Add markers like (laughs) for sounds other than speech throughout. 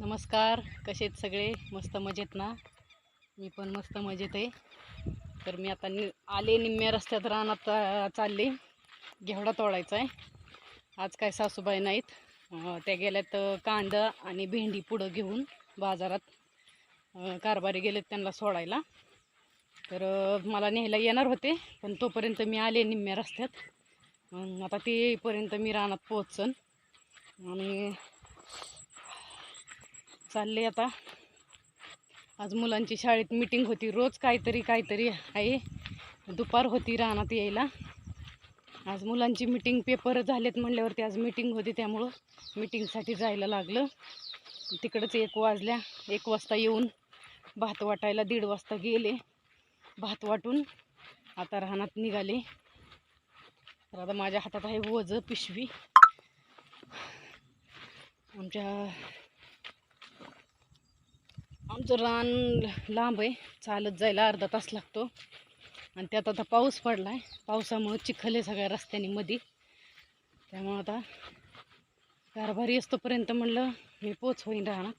नमस्कार कसे आहेत सगळे? मस्त मजेत ना? मी पण मस्त मजेत आहे. तर मी आता नि आले निम्म्या रस्त्यात रानात चालले. घेवडा तोडायचा आहे. आज काय सासूबाई नाहीत. त्या गेल्यात कांदा आणि भेंडी पुढं घेऊन बाजारात कारभारी गेलेत त्यांना सोडायला. तर मला न्यायला येणार होते पण तोपर्यंत मी आले निम्म्या रस्त्यात. आता तेपर्यंत मी रानात पोहोचन. आणि चालले आता. आज मुलांची शाळेत मीटिंग होती. रोज काहीतरी काहीतरी आहे. दुपार होती रानात यायला. आज मुलांची मीटिंग पेपर झालेत म्हणल्यावरती आज मीटिंग होती. त्यामुळं मीटिंगसाठी जायला लागलं. तिकडंच एक वाजल्या. एक वाजता येऊन भात वाटायला दीड वाजता गेले. भात वाटून आता रानात निघाले. तर आता माझ्या हातात आहे वज पिशवी. आमच्या आमचं रान लांब आहे. चालत जायला अर्धा तास लागतो. आणि त्यात आता पाऊस पडला आहे पावसामुळं चिखल आहे सगळ्या रस्त्याने मध्ये त्यामुळं आता कारभारी असतोपर्यंत म्हणलं मी पोच होईन राहणार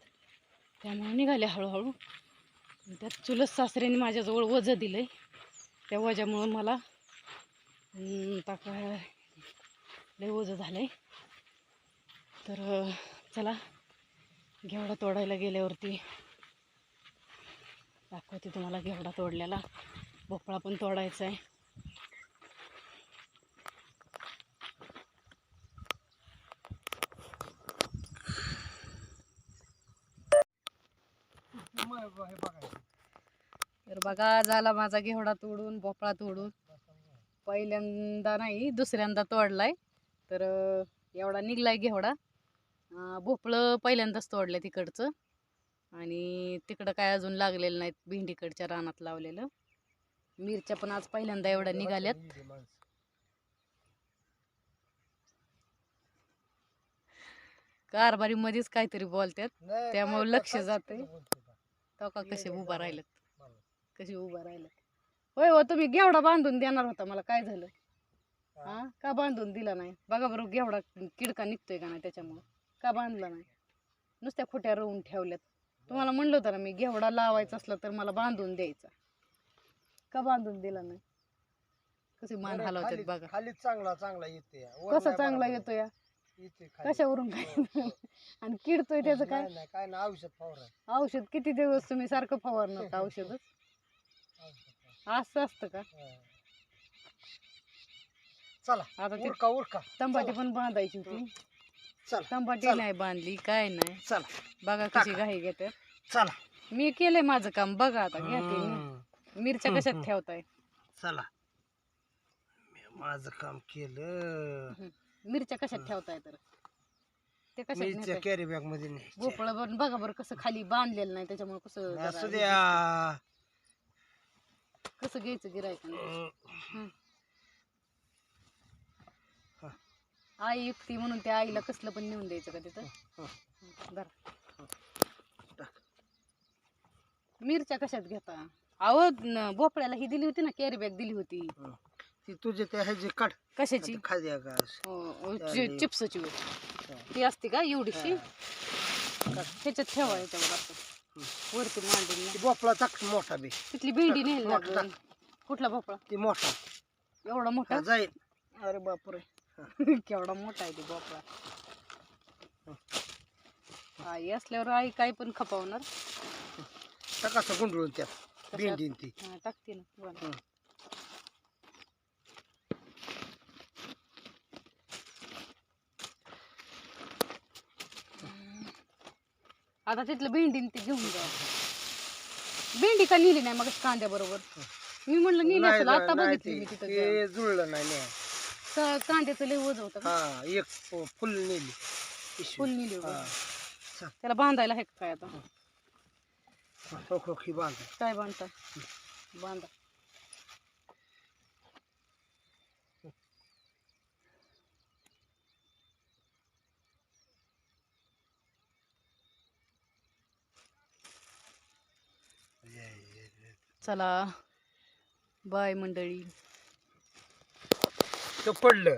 त्यामुळे निघाले हळूहळू. आणि त्यात चुलत सासऱ्याने माझ्याजवळ वजं दिलं आहे त्या वजामुळं मला हम्म, काय लय वजं झालं आहे तर चला घेवडा तोडायला गेल्यावरती दाखवते तुम्हाला घेवडा तोडलेला. भोपळा पण तोडायचा आहे. तर बघा झाला माझा घेवडा तोडून भोपळा तोडून. पहिल्यांदा नाही दुसऱ्यांदा तोडलाय. तर एवढा निघलाय घेवडा. भोपळं पहिल्यांदाच तोडलं तिकडचं. आणि तिकडं काय अजून लागलेलं नाहीत भेंडीकडच्या रानात लावलेलं. मिरच्या पण आज पहिल्यांदा एवढ्या निघाल्यात. कारभारी मध्येच काहीतरी बोलतात त्यामुळं लक्ष जातंय. तो का कसे उभा राहिलेत? कसे उभा राहिलेत? होय हो तुम्ही घेवडा बांधून देणार होता मला. काय झालं? हा? का बांधून दिला नाही? बघा बरं घेवडा किडका निघतोय का नाही त्याच्यामुळं? का बांधला नाही? नुसत्या खोट्या रोवून ठेवल्यात. तुम्हाला म्हणलं होतं ना मी घेवडा लावायचा असला तर मला बांधून द्यायचा. का बांधून दिला नाही? कसे मान हलवतात बघा. खाली चांगला चांगला येते कसा चांगला येतो या? कशावरून काय आणि किडतोय त्याचं काय? नाही काय ना औषध फवारा. औषध किती दिवस तुम्ही सारखं फवारणार का औषधच? असं असतं का? चला आता ते उरका उरका. तंबाटी पण बांधायची होती तंबाटी. नाही बांधली काय नाही. चला. बघा कशी घाई घेते. चला. मी केलंय माझं काम बघा आता घेते. हम्म, मिरच्या कशात. ठेवताय? चला. माझं काम केलं. मिरच्या कशात ठेवताय तर? ते नेताय? कॅरी बॅगमध्ये. भोपळं पण बघा बरं कसं खाली बांधलेलं नाही त्याच्यामुळे कसं असू द्या. कसं घ्यायचं गिरायचं आई युक्ती म्हणून त्या आईला कसलं पण नेऊन द्यायचं का तिथं? हं. टाक. मिरच्या कशात घेता? अहो न- भोपळ्याला ही दिली होती ना कॅरी बॅग दिली होती. ती तुझे त्या ह्याची काढ. कशाची? खाली द्या का? चि- चिप्सची होय. ती असते का एवढीशी? ह्याच्यात ठेवा याच्यावर असं. वरती मांडून ना. ती भोपळा टाक मोठा बी. तिथली भेंडी नेली मोठा कुठला भोपळा? ती मोठा. एवढा मोठा? हा, जाईल. अरे बापरे. (laughs) केवढा मोठा आहे ते भोपळा. आई असल्यावर आई काय पण खपावणार. टाकाचं गुंडळून त्यात. भेंडी न ती. हा, टाकते ना. हं. आता तिथलं भेंडी न ते घेऊन जा भेंडी का नेली नाही मग कांद्या बरोबर मी म्हणलं नेली नाही, असेल आता नाही, बघितली ते- मी तिथं ते जुळलं नाही. क- कांद्याचं लय वज होतं का? हा एक फु- फुल नेली. पिशवी. फुल नेली. होती. त्याला बांधायला आहे का काय आता? हो हो ही बांध. काय बांधता? बांधा. चला. बाय मंडळी. तर पडलं.